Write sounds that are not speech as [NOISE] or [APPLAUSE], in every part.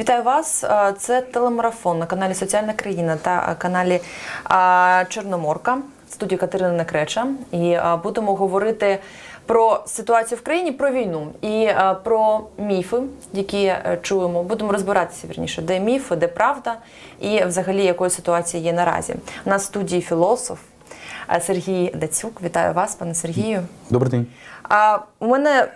Вітаю вас. Е, Це телемарафон на каналі Соціальна країна та каналі Чорноморка. Студія Катерина Некреча. І будемо говорити про ситуацію в країні, про війну і про міфи, які е, чуємо. Будемо розбиратися вірніше, де міфи, де правда, і взагалі якою ситуація є наразі. У нас студії філософ Сергій Дацюк. Вітаю вас, пане Сергію. Добрий день. А у мене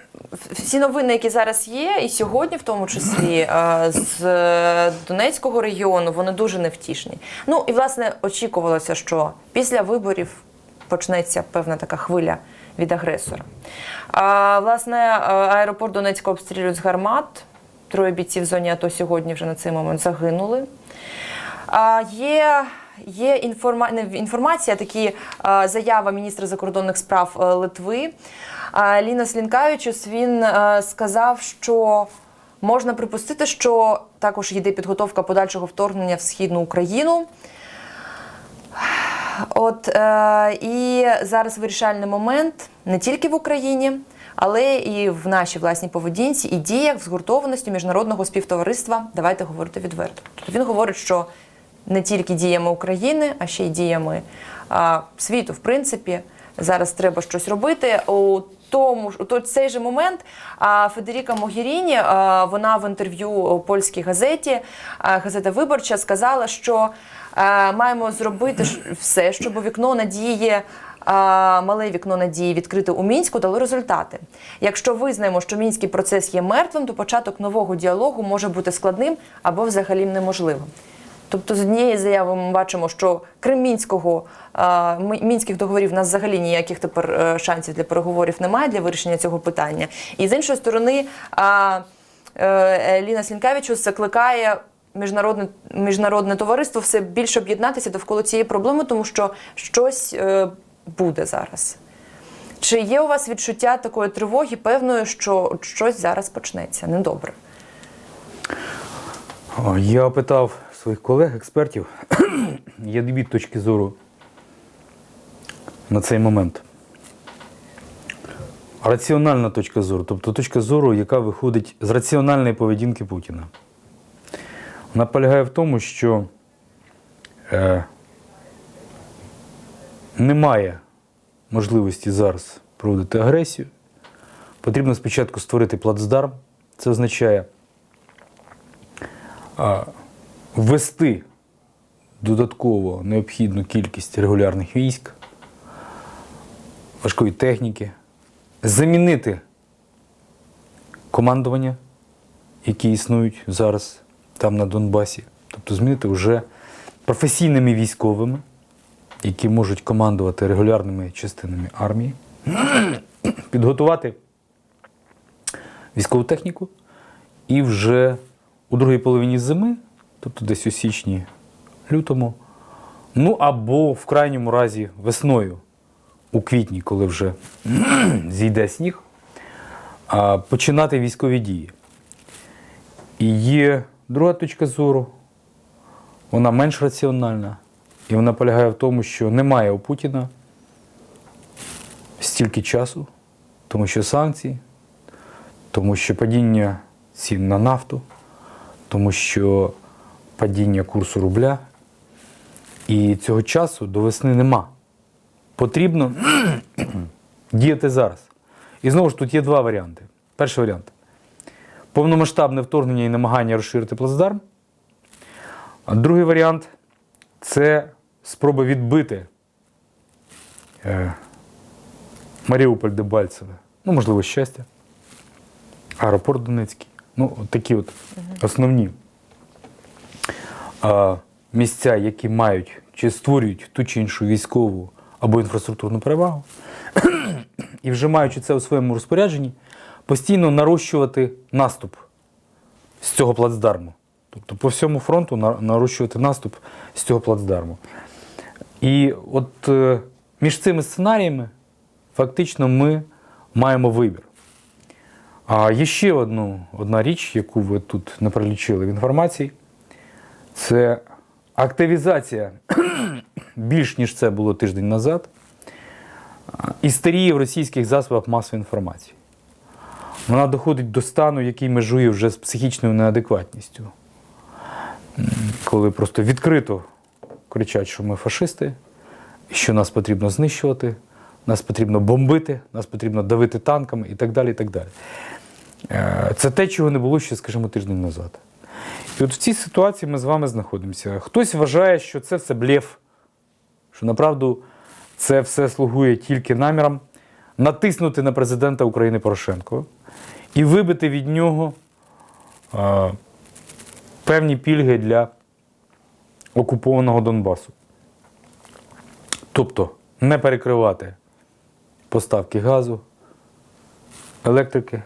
всі новини, які зараз є, і сьогодні, в тому числі з е, Донецького регіону, вони дуже невтішні. Ну і власне очікувалося, що після виборів почнеться певна така хвиля від агресора. А, власне, аеропорт Донецька обстрілюють з гармат. Троє бійців в зоні АТО сьогодні вже на цей момент загинули. А, є є інформа... інформація, такі а, заява міністра закордонних справ е, Литви. А, Лінас Лінкавічус він е, сказав, що можна припустити, що також йде підготовка подальшого вторгнення в східну Україну. От е, і зараз вирішальний момент не тільки в Україні, але і в нашій власній поведінці і діях в згуртованості міжнародного співтовариства. Давайте говорити відверто. Тобто він говорить, що не тільки діями України, а ще й діями а, світу, в принципі, зараз треба щось робити. У тому ж у цей же момент Федеріка Могіріні, а, вона в інтерв'ю польській газеті, газета Виборча, сказала, що маємо зробити все, щоб вікно надії. Мале вікно надії відкрите у мінську дало результати. Якщо визнаємо, що мінський процес є мертвим, то початок нового діалогу може бути складним або взагалі неможливим. Тобто, з однієї заяви ми бачимо, що крім мінського мінських договорів у нас взагалі ніяких тепер е, шансів для переговорів немає для вирішення цього питання. І з іншої сторони, е, Ліна Слінкевичус закликає міжнародне міжнародне товариство все більше об'єднатися довкола цієї проблеми, тому що щось е, буде зараз. Чи є у вас відчуття такої тривоги, певної, що щось зараз почнеться недобре? Я опитав своїх колег, експертів. [CLEARS THROAT] Є дві точки зору на цей момент. Раціональна точка зору, тобто точка зору, яка виходить з раціональної поведінки Путіна. Вона полягає в тому, що е, немає можливості зараз проводити агресію. Потрібно спочатку створити плацдарм. Це означає а, ввести додатково необхідну кількість регулярних військ, важкої техніки, замінити командування, які існують зараз там на Донбасі, тобто змінити вже професійними військовими, які можуть командувати регулярними частинами армії, [CLEARS THROAT] підготувати військову техніку. І вже у другій половині зими, тобто десь у січні, лютому, ну або в крайньому разі весною, у квітні, коли вже [CLEARS THROAT] зійде сніг, починати військові дії. І є друга точка зору, вона менш раціональна, і вона полягає в тому, що немає у Путіна стільки часу, тому що санкції, тому що падіння цін на нафту, тому що падіння курсу рубля. І цього часу до весни нема. Потрібно [CLEARS THROAT] діяти зараз. І знову ж тут є два варіанти. Перший варіант повномасштабне вторгнення і намагання розширити плацдарм. А другий варіант це спроба відбити е, Маріуполь Дебальцеве. Ну, можливо, щастя. Аеропорт Донецький. Ну, от такі от основні місця, які мають чи створюють ту чи іншу військову або інфраструктурну перевагу, і вже маючи це у своєму розпорядженні, постійно нарощувати наступ з цього плацдарму. Тобто по всьому фронту нарощувати наступ з цього плацдарму. І от е, між цими сценаріями фактично ми маємо вибір. А є ще одну, одна річ, яку ви тут не пролічили в інформації, це активізація [CLEARS THROAT] більш ніж це було тиждень назад. Істерії в російських засобах масової інформації. Вона доходить до стану, який межує вже з психічною неадекватністю. коли просто відкрито кричать, що ми фашисти, що нас потрібно знищувати, нас потрібно бомбити, нас потрібно давити танками і так далі. І так далі. Е, Це те, чого не було ще, скажімо, тиждень назад. І от в цій ситуації ми з вами знаходимося. Хтось вважає, що це все блєф, що направду це все слугує тільки намірам натиснути на президента України Порошенко і вибити від нього е, певні пільги для окупованого Донбасу. Тобто не перекривати поставки газу, електрики,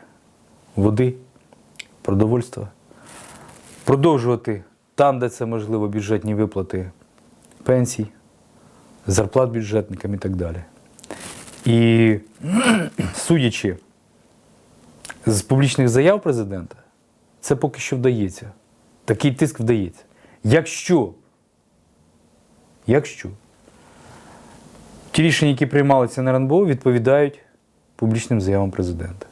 води, продовольства, продовжувати там, де це можливо, бюджетні виплати пенсій, зарплат бюджетникам і так далі. І [CLEARS THROAT] судячи з публічних заяв президента, це поки що вдається. Такий тиск вдається. Якщо, якщо ті рішення, які приймалися на РНБО, відповідають публічним заявам президента.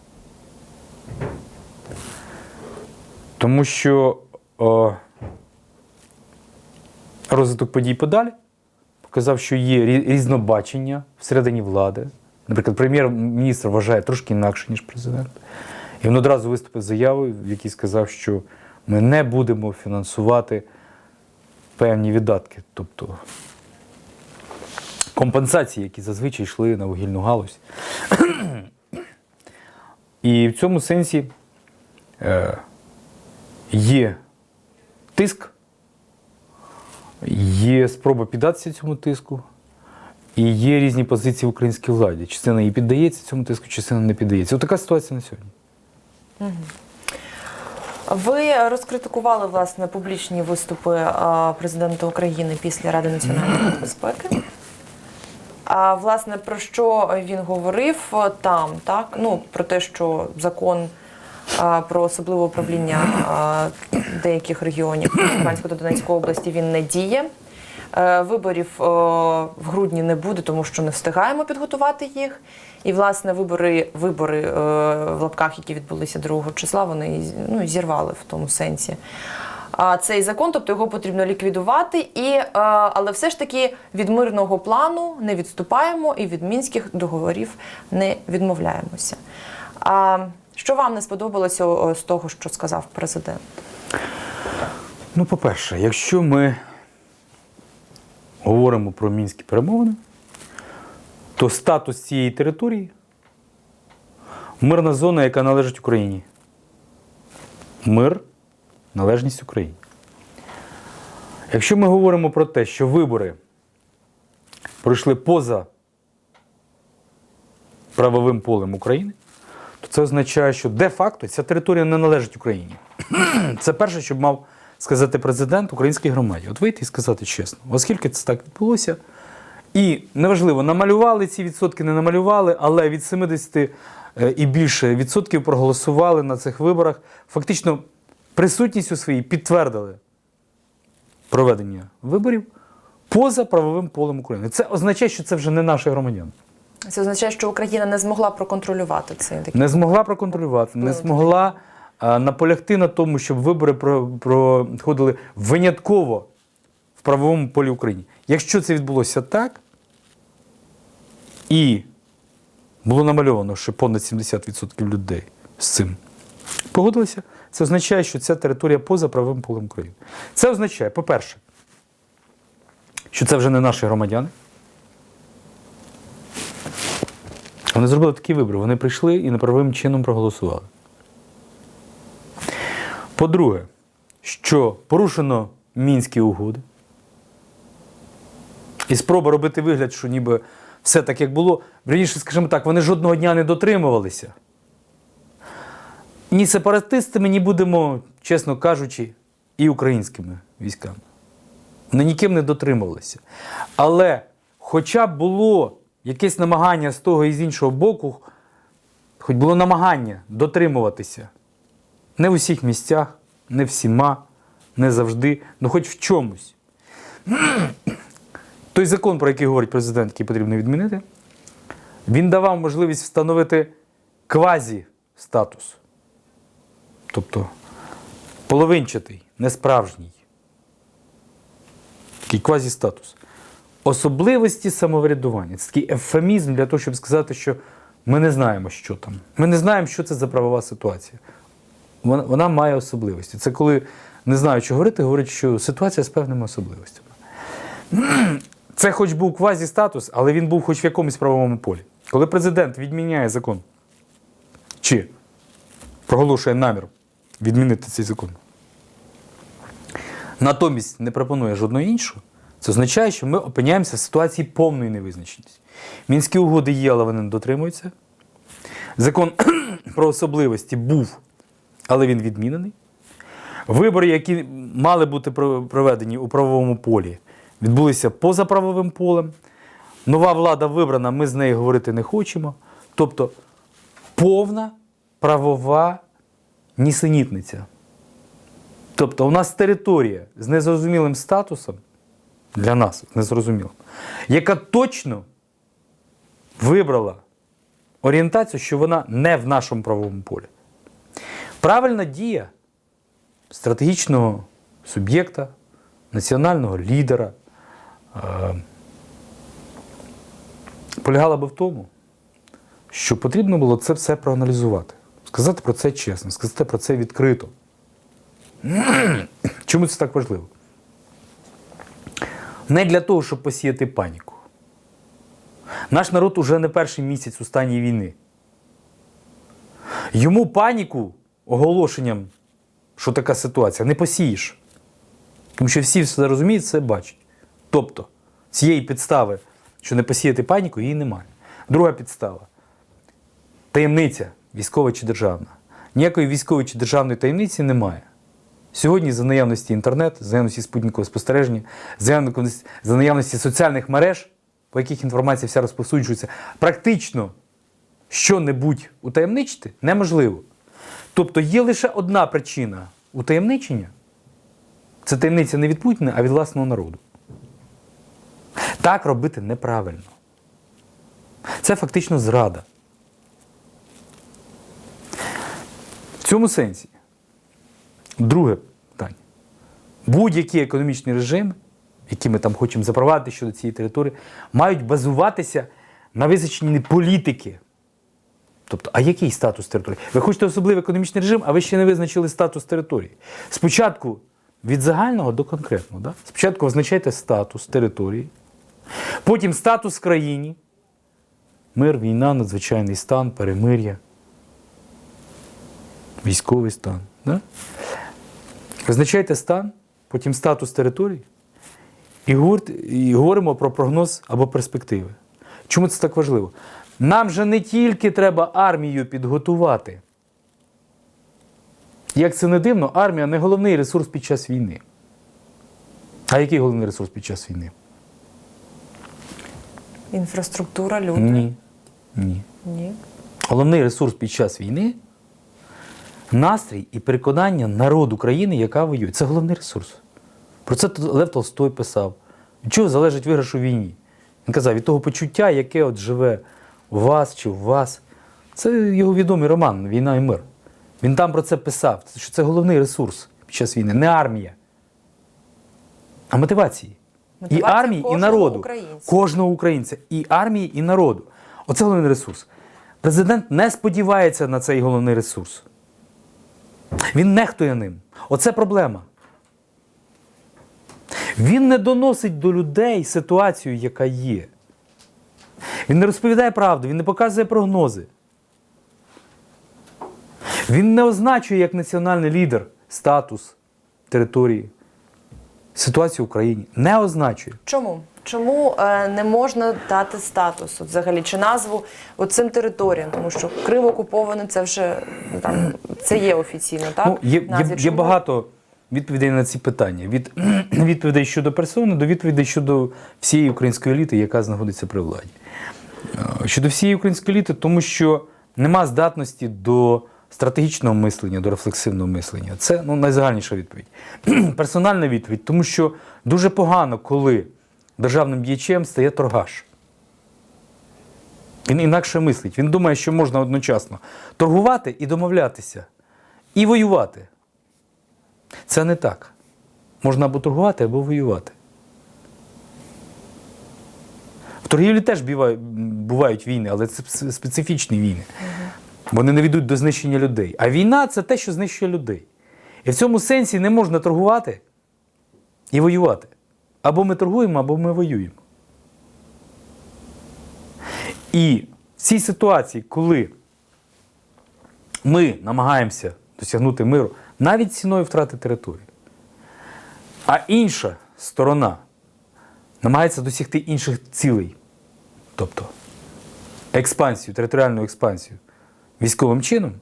Тому що розвиток подій подалі показав, що є різнобачення всередині влади. Наприклад, прем'єр-міністр вважає трошки інакше, ніж президент. І він одразу виступив з заявою, в якій сказав, що ми не будемо фінансувати певні видатки, тобто компенсації, які зазвичай йшли на вугільну галузь. І в цьому сенсі е, є тиск, є спроба піддатися цьому тиску, і є різні позиції в українській владі. Частина їй піддається цьому тиску, частина не піддається. Ось така ситуація на сьогодні. Ви розкритикували власне публічні виступи президента України після Ради національної безпеки. А власне про що він говорив там, так? Ну про те, що закон про особливе управління деяких регіонів Луганської та Донецької області він не діє. Е, Виборів е, в грудні не буде, тому що не встигаємо підготувати їх. І власне вибори, вибори е, в лапках, які відбулися 2 числа, вони ну, зірвали в тому сенсі. Цей закон, тобто його потрібно ліквідувати, і, але все ж таки від мирного плану не відступаємо і від мінських договорів не відмовляємося. Що вам не сподобалося з того, що сказав президент? Ну, по-перше, якщо ми говоримо про мінські перемовини, то статус цієї території мирна зона, яка належить Україні. Мир, належність Україні. Якщо ми говоримо про те, що вибори пройшли поза правовим полем України, то це означає, що де-факто ця територія не належить Україні. [CLEARS THROAT] Це перше, що мав сказати президент українській громаді. От вийти і сказати чесно, оскільки це так відбулося. І неважливо, намалювали ці відсотки, не намалювали, але від 70 е, і більше відсотків проголосували на цих виборах. Фактично, присутністю своїй підтвердили проведення виборів поза правовим полем України. Це означає, що це вже не наші громадяни. Це означає, що Україна не змогла проконтролювати цей такий. Не змогла проконтролювати, не змогла наполягти на тому, щоб вибори проходили винятково в правовому полі України. Якщо це відбулося так, і було намальовано, що понад 70% людей з цим погодилися, це означає, що ця територія поза правовим полем України. Це означає, по-перше, що це вже не наші громадяни. Вони зробили такий вибір. Вони прийшли і неправовим чином проголосували. По-друге, що порушено мінські угоди. І спроба робити вигляд, що ніби все так, як було. Вірніше, скажімо так, вони жодного дня не дотримувалися. Ні сепаратистами, ні будемо, чесно кажучи, і українськими військами. Вони ніким не дотримувалися. Але хоча б було якесь намагання з того і з іншого боку, хоч було намагання дотримуватися не в усіх місцях, не всіма, не завжди, ну хоч в чомусь. [CLEARS THROAT] Той закон, про який говорить президент, який потрібно відмінити, він давав можливість встановити квазі-статус. Тобто половинчатий, несправжній такий квазістатус. Особливості самоврядування. Це такий ефемізм для того, щоб сказати, що ми не знаємо, що там. Ми не знаємо, що це за правова ситуація. Вона, вона має особливості. Це коли не знаю, що говорити, говорять, що ситуація з певними особливостями. [CLEARS THROAT] Це хоч був квазістатус, але він був хоч в якомусь правовому полі. Коли президент відміняє закон чи проголошує намір відмінити цей закон, натомість не пропонує жодного іншого, це означає, що ми опиняємося в ситуації повної невизначеності. Мінські угоди є, але вони не дотримуються. Закон [CLEARS THROAT] про особливості був, але він відмінений. Вибори, які мали бути проведені у правовому полі, відбулися поза правовим полем. Нова влада вибрана, ми з нею говорити не хочемо. Тобто повна правова нісенітниця. Тобто у нас територія з незрозумілим статусом для нас незрозумілим, яка точно вибрала орієнтацію, що вона не в нашому правовому полі. Правильна дія стратегічного суб'єкта, національного лідера е, полягала би в тому, що потрібно було це все проаналізувати, сказати про це чесно, сказати про це відкрито. [CLEARS THROAT] Чому це так важливо? Не для того, щоб посіяти паніку. Наш народ уже не перший місяць у стані війни. Йому паніку оголошенням, що така ситуація, не посієш. Тому що всі все розуміють, все бачать. Тобто, цієї підстави, що не посіяти паніку, її немає. Друга підстава таємниця військова чи державна. Ніякої військової чи державної таємниці немає. Сьогодні, за наявності інтернету, за наявності спутникового спостереження, за наявності, за наявності соціальних мереж, по яких інформація вся розповсюджується, практично що-небудь утаємничити неможливо. Тобто є лише одна причина утаємничення це таємниця не від Путіна, а від власного народу. Так робити неправильно. Це фактично зрада. В цьому сенсі, друге питання. Будь-які економічні режими, які ми там хочемо запровадити щодо цієї території, мають базуватися на визначенні політики. Тобто, а який статус території? Ви хочете особливий економічний режим, а ви ще не визначили статус території. Спочатку від загального до конкретного. Да? Спочатку визначайте статус території, потім статус країні, мир, війна, надзвичайний стан, перемир'я, військовий стан. Да? Визначайте стан, потім статус території і говоримо про прогноз або перспективи. Чому це так важливо? Нам же не тільки треба армію підготувати. Як це не дивно, армія не головний ресурс під час війни. А який головний ресурс під час війни? Інфраструктура, люди. Ні. Ні. Ні. Головний ресурс під час війни настрій і переконання народу країни, яка воює. Це головний ресурс. Про це Лев Толстой писав. Від чого залежить виграш у війні? Він казав, від того почуття, яке от живе вас чи у вас. Це його відомий роман Війна і мир. Він там про це писав, що це головний ресурс під час війни, не армія, а мотивації. І армії, і народу. українця. Кожного українця. І армії, і народу. Оце головний ресурс. Президент не сподівається на цей головний ресурс. Він нехтує ним. Оце проблема. Він не доносить до людей ситуацію, яка є. Він не розповідає правду, він не показує прогнози. Він не означує як національний лідер статус території, ситуацію в Україні. Не означує. Чому? Чому е, не можна дати статус от взагалі чи назву от цим територіям? Тому що Крим окупований це вже ну, там це є офіційно, так? Ну, є, є, є Чому? багато відповідей на ці питання. Від [CLEARS THROAT] відповідей щодо персони до відповідей щодо всієї української еліти, яка знаходиться при владі. Е, Щодо всієї української еліти, тому що нема здатності до стратегічного мислення, до рефлексивного мислення. Це ну, найзагальніша відповідь. Персональна відповідь, тому що дуже погано, коли державним діячем стає торгаш. Він інакше мислить. Він думає, що можна одночасно торгувати і домовлятися, і воювати. Це не так. Можна або торгувати, або воювати. В торгівлі теж бувають, війни, але це специфічні війни. Вони не ведуть до знищення людей. А війна це те, що знищує людей. І в цьому сенсі не можна торгувати і воювати. Або ми торгуємо, або ми воюємо. І в цій ситуації, коли ми намагаємося досягнути миру навіть ціною втрати території, а інша сторона намагається досягти інших цілей, тобто експансію, територіальну експансію військовим чином,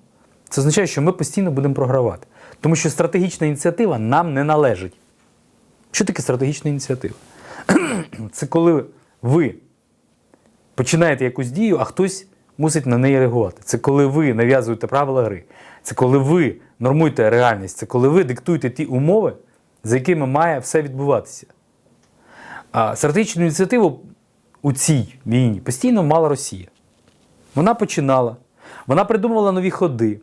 це означає, що ми постійно будемо програвати. Тому що стратегічна ініціатива нам не належить. Що таке стратегічна ініціатива? [CLEARS THROAT] Це коли ви починаєте якусь дію, а хтось мусить на неї реагувати. Це коли ви нав'язуєте правила гри. Це коли ви нормуєте реальність, це коли ви диктуєте ті умови, за якими має все відбуватися. Стратегічну ініціативу у цій війні постійно мала Росія. Вона починала, вона придумувала нові ходи,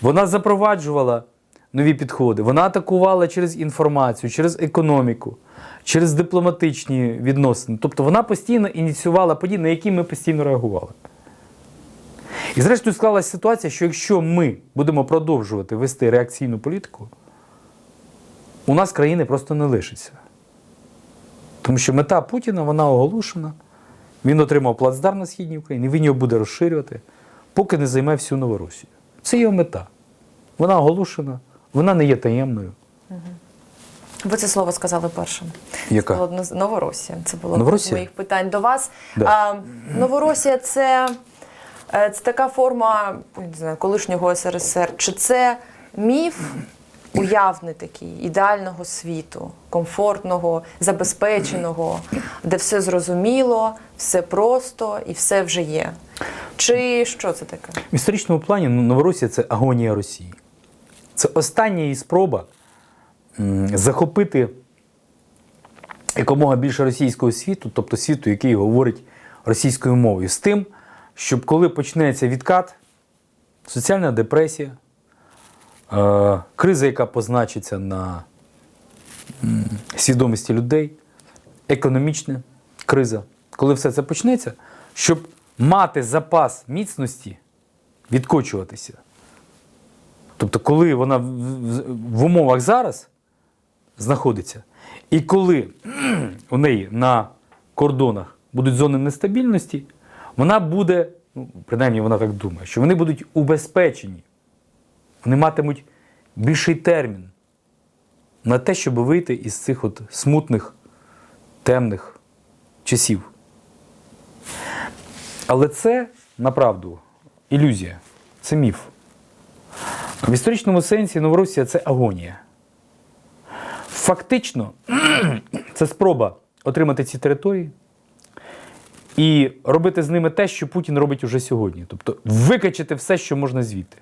вона запроваджувала нові підходи, вона атакувала через інформацію, через економіку, через дипломатичні відносини. Тобто вона постійно ініціювала події, на які ми постійно реагували. І зрештою склалася ситуація, що якщо ми будемо продовжувати вести реакційну політику, у нас країни просто не лишиться. Тому що мета Путіна вона оголошена. Він отримав плацдарм на східній Україні, він його буде розширювати, поки не займе всю Новоросію. Це його мета. Вона оголошена, вона не є таємною. Ви це слово сказали першим. Яка? Це було Новоросія. Це було одне з моїх питань до вас. Да. А, Новоросія це, е, це така форма не знаю, колишнього СРСР. Чи це міф уявний такий ідеального світу, комфортного, забезпеченого, де все зрозуміло, все просто і все вже є? Чи що це таке? В історичному плані ну, Новоросія це агонія Росії. Це остання її спроба захопити якомога більше російського світу, тобто світу, який говорить російською мовою, з тим, щоб коли почнеться відкат, соціальна депресія, криза, яка позначиться на свідомості людей, економічна криза, коли все це почнеться, щоб мати запас міцності, відкочуватися. Тобто, коли вона в умовах зараз знаходиться, і коли у неї на кордонах будуть зони нестабільності, вона буде, ну, принаймні вона так думає, що вони будуть убезпечені, вони матимуть більший термін на те, щоб вийти із цих от смутних, темних часів. Але це направду ілюзія, це міф. В історичному сенсі Новоросія це агонія. Фактично, [CLEARS THROAT] це спроба отримати ці території і робити з ними те, що Путін робить уже сьогодні. Тобто викачати все, що можна звідти.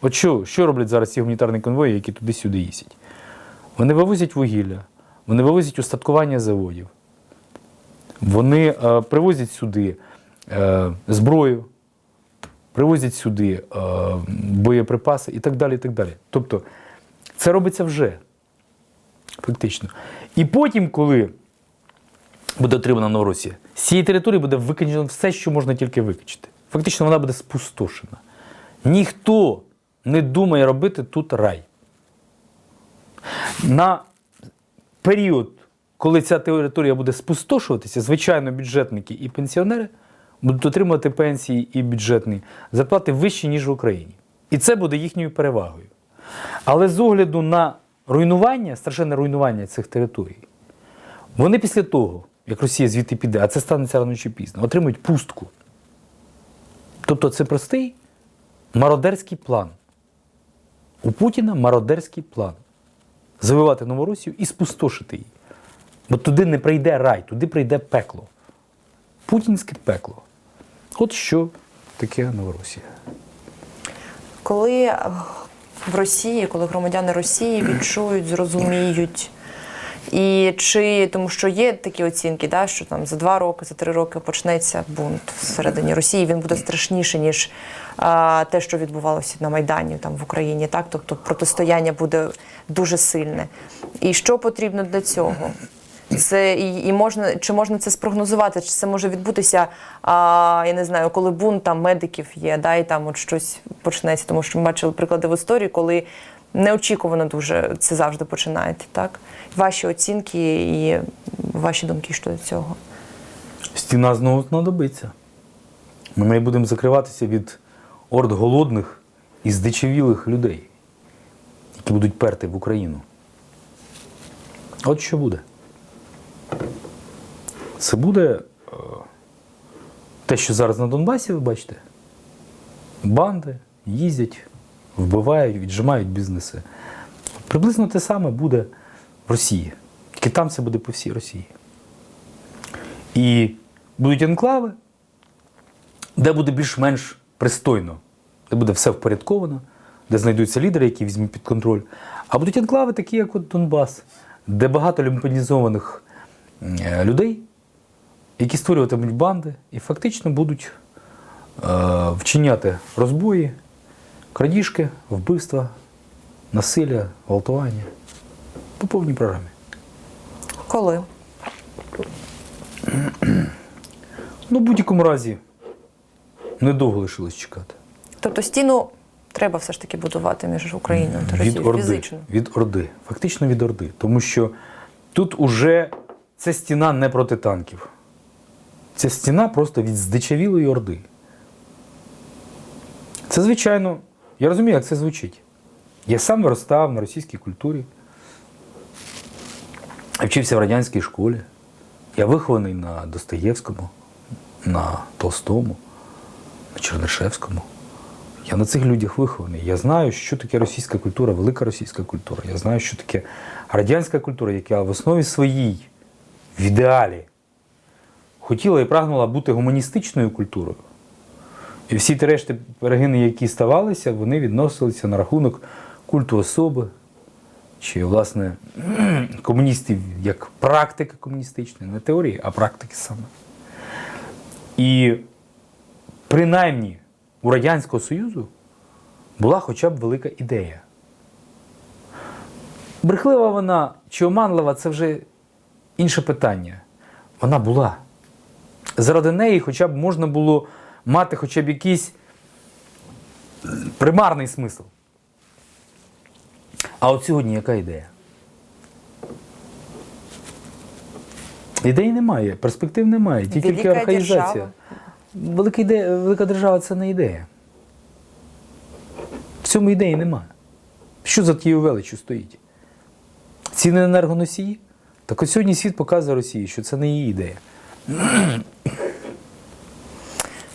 От що, що роблять зараз ці гуманітарні конвої, які туди-сюди їздять? Вони вивозять вугілля, вони вивозять устаткування заводів, вони е, привозять сюди е, зброю, привозять сюди е, боєприпаси і так далі. і так далі. Тобто це робиться вже фактично. І потім, коли буде отримана Новоросія, з цієї території буде викачено все, що можна тільки викачати. Фактично вона буде спустошена. Ніхто не думає робити тут рай. На період, коли ця територія буде спустошуватися, звичайно, бюджетники і пенсіонери будуть отримувати пенсії і бюджетні зарплати вищі, ніж в Україні. І це буде їхньою перевагою. Але з огляду на руйнування, страшенне руйнування цих територій, вони після того, як Росія звідти піде, а це станеться рано чи пізно, отримують пустку. Тобто це простий мародерський план. У Путіна мародерський план завивати Новоросію і спустошити її. Бо туди не прийде рай, туди прийде пекло. Путінське пекло. От що таке Новоросія. Коли в Росії, коли громадяни Росії відчують, зрозуміють, і чи тому, що є такі оцінки, да, що там за два роки, за три роки почнеться бунт всередині Росії, він буде страшніше, ніж а, те, що відбувалося на Майдані там в Україні. Так, тобто протистояння буде дуже сильне. І що потрібно для цього? Це і, і можна чи можна це спрогнозувати? Чи це може відбутися? А, я не знаю, коли бунт там медиків є, да, і там от щось почнеться, тому що ми бачили приклади в історії, коли неочікувано дуже це завжди починається. Так, ваші оцінки і ваші думки щодо цього. Стіна знову знадобиться. Ми не будемо закриватися від орд голодних і здичавілих людей, які будуть перти в Україну. От що буде. Це буде е, те, що зараз на Донбасі, ви бачите. Банди їздять, вбивають, віджимають бізнеси. Приблизно те саме буде в Росії. Тільки там це буде по всій Росії. І будуть енклави, де буде більш-менш пристойно, де буде все впорядковано, де знайдуться лідери, які візьмуть під контроль. А будуть енклави, такі як от Донбас, де багато люмпанізованих е, людей, які створюватимуть банди і фактично будуть е, вчиняти розбої, крадіжки, вбивства, насилля, гвалтування по повній програмі. Коли? Ну, в будь-якому разі, недовго лишилось чекати. Тобто стіну треба все ж таки будувати між Україною та від Орди. фізично. Від Орди. Фактично від Орди. Тому що тут уже це стіна не проти танків. Це стіна просто від здичавілої Орди. Це, звичайно, я розумію, як це звучить. Я сам виростав на російській культурі. Вчився в радянській школі. Я вихований на Достоєвському, на Толстому, на Чернишевському. Я на цих людях вихований. Я знаю, що таке російська культура, велика російська культура. Я знаю, що таке радянська культура, яка в основі своїй, в ідеалі, хотіла і прагнула бути гуманістичною культурою. І всі ті решти перегини, які ставалися, вони відносилися на рахунок культу особи, чи, власне, [CLEARS THROAT] комуністів як практики комуністичної, не теорії, а практики саме. І принаймні у Радянського Союзу була хоча б велика ідея. Брехлива вона чи оманлива це вже інше питання. Вона була. Заради неї хоча б можна було мати хоча б якийсь примарний смисл. А от сьогодні яка ідея? Ідеї немає, перспектив немає, тільки Велика архаїзація. держава. Велика, ідея, велика держава це не ідея. В цьому ідеї немає. Що за тією величчю стоїть? Ціни на енергоносії? Так от сьогодні світ показує Росії, що це не її ідея.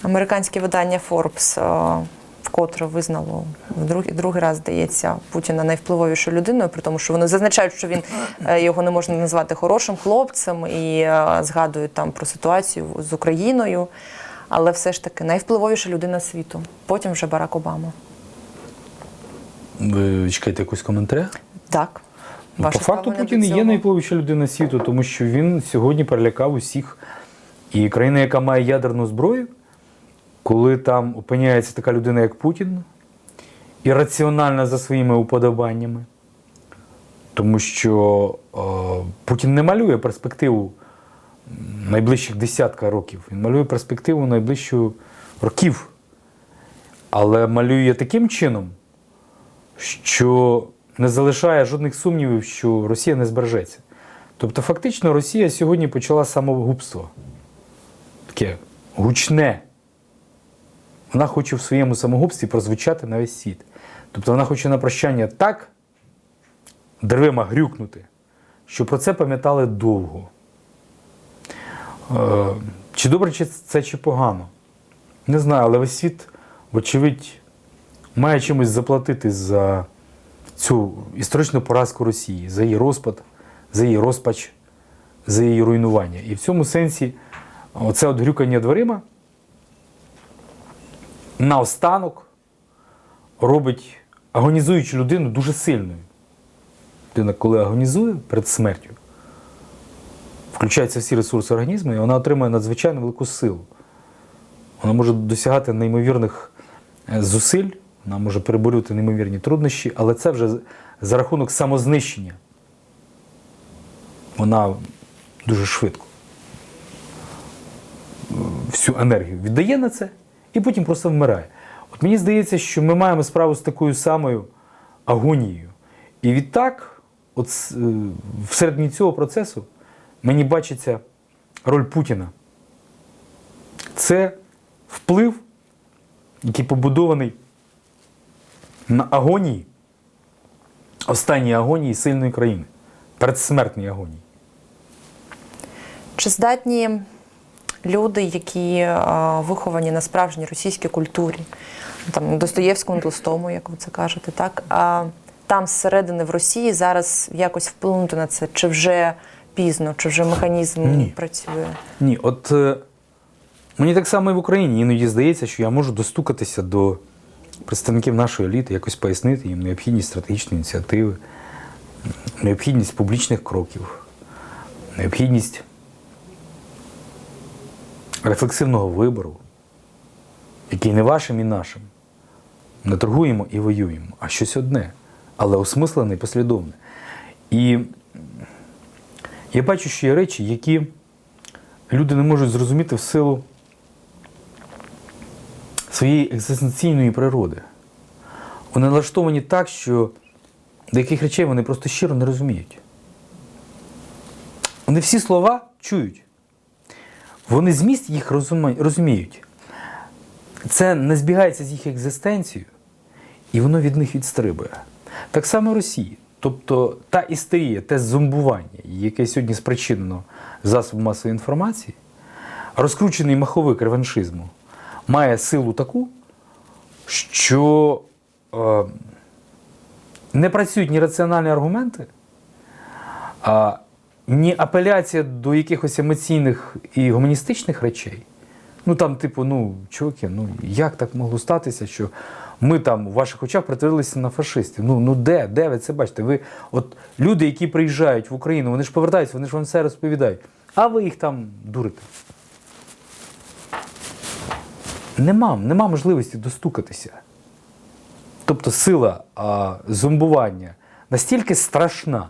Американське видання Forbes е, вкотре визнало в другий, другий раз, здається, Путіна найвпливовішою людиною, при тому, що вони зазначають, що він е, його не можна назвати хорошим хлопцем і е, згадують там про ситуацію з Україною. Але все ж таки найвпливовіша людина світу. Потім вже Барак Обама. Ви чекаєте якусь коментаря? Так. Ну, По факту Путін є найвпливовіша людина світу, тому що він сьогодні перелякав усіх. І країна, яка має ядерну зброю, коли там опиняється така людина, як Путін, і раціональна за своїми уподобаннями, тому що е, Путін не малює перспективу найближчих десятка років. Він малює перспективу найближчу років. Але малює таким чином, що не залишає жодних сумнівів, що Росія не збережеться. Тобто, фактично, Росія сьогодні почала самогубство. Таке гучне. Вона хоче в своєму самогубстві прозвучати на весь світ. Тобто вона хоче на прощання так деревима грюкнути, що про це пам'ятали довго. Е, чи добре чи це, чи погано? Не знаю, але весь світ, вочевидь, має чимось заплатити за цю історичну поразку Росії, за її розпад, за її розпач, за її руйнування. І в цьому сенсі оце от грюкання дверима наостанок робить агонізуючу людину дуже сильною. Людина, коли агонізує перед смертю, включаються всі ресурси організму, і вона отримує надзвичайно велику силу. Вона може досягати неймовірних е, зусиль, вона може переборювати неймовірні труднощі, але це вже за рахунок самознищення. Вона дуже швидко всю енергію віддає на це і потім просто вмирає. От мені здається, що ми маємо справу з такою самою агонією. І відтак, от е, всередині цього процесу мені бачиться роль Путіна. Це вплив, який побудований на агонії, останній агонії сильної країни, передсмертній агонії. Чи здатні люди, які е, виховані на справжній російській культурі, там Достоєвському, Толстому, як ви це кажете, так? А там зсередини в Росії зараз якось вплинути на це? Чи вже пізно, чи вже механізм Ні. працює? Ні, от е, мені так само і в Україні іноді здається, що я можу достукатися до представників нашої еліти, якось пояснити їм необхідність стратегічної ініціативи, необхідність публічних кроків, необхідність рефлексивного вибору, який не вашим і нашим. Не торгуємо і воюємо, а щось одне, але осмислене і послідовне. І я бачу, що є речі, які люди не можуть зрозуміти в силу своєї екзистенційної природи. Вони налаштовані так, що деяких речей вони просто щиро не розуміють. Вони всі слова чують. Вони зміст їх розуміють. Це не збігається з їх екзистенцією, і воно від них відстрибує. Так само Росії. Тобто та істерія, те зомбування, яке сьогодні спричинено засобом масової інформації, розкручений маховик реваншизму, має силу таку, що е, не працюють ні раціональні аргументи, а ні апеляція до якихось емоційних і гуманістичних речей. Ну там, типу, ну, чуваки, ну як так могло статися, що ми там у ваших очах притворилися на фашистів? Ну, ну де? Де ви це бачите? Ви, от люди, які приїжджають в Україну, вони ж повертаються, вони ж вам все розповідають. А ви їх там дурите. Нема, нема можливості достукатися. Тобто сила а, зомбування настільки страшна.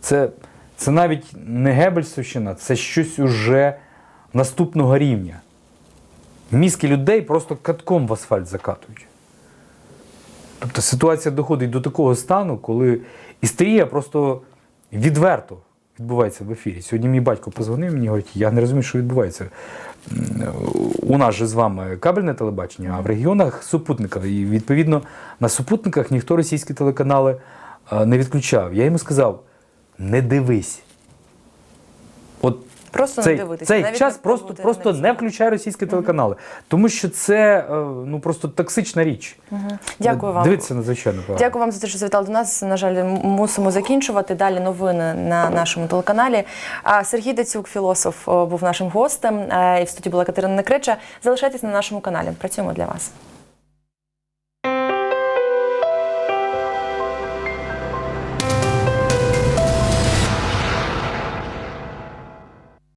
Це, це навіть не Гебельсовщина, це щось уже наступного рівня. Мізки людей просто катком в асфальт закатують. Тобто ситуація доходить до такого стану, коли істерія просто відверто відбувається в ефірі. Сьогодні мій батько позвонив мені, говорить, я не розумію, що відбувається. У нас же з вами кабельне телебачення, а в регіонах супутника. І відповідно на супутниках ніхто російські телеканали е, не відключав. Я йому сказав: не дивись. От Просто цей, не дивитися. цей навіть час просто, просто не включай російські телеканали, тому що це е, ну просто токсична річ. Дякую вам. Дивитися надзвичайно погано. Дякую вам за те, що завітали до нас. На жаль, мусимо закінчувати. Далі новини на нашому телеканалі. А Сергій Дацюк, філософ, був нашим гостем. Е, І в студії була Катерина Некреча. Залишайтесь на нашому каналі. Працюємо для вас.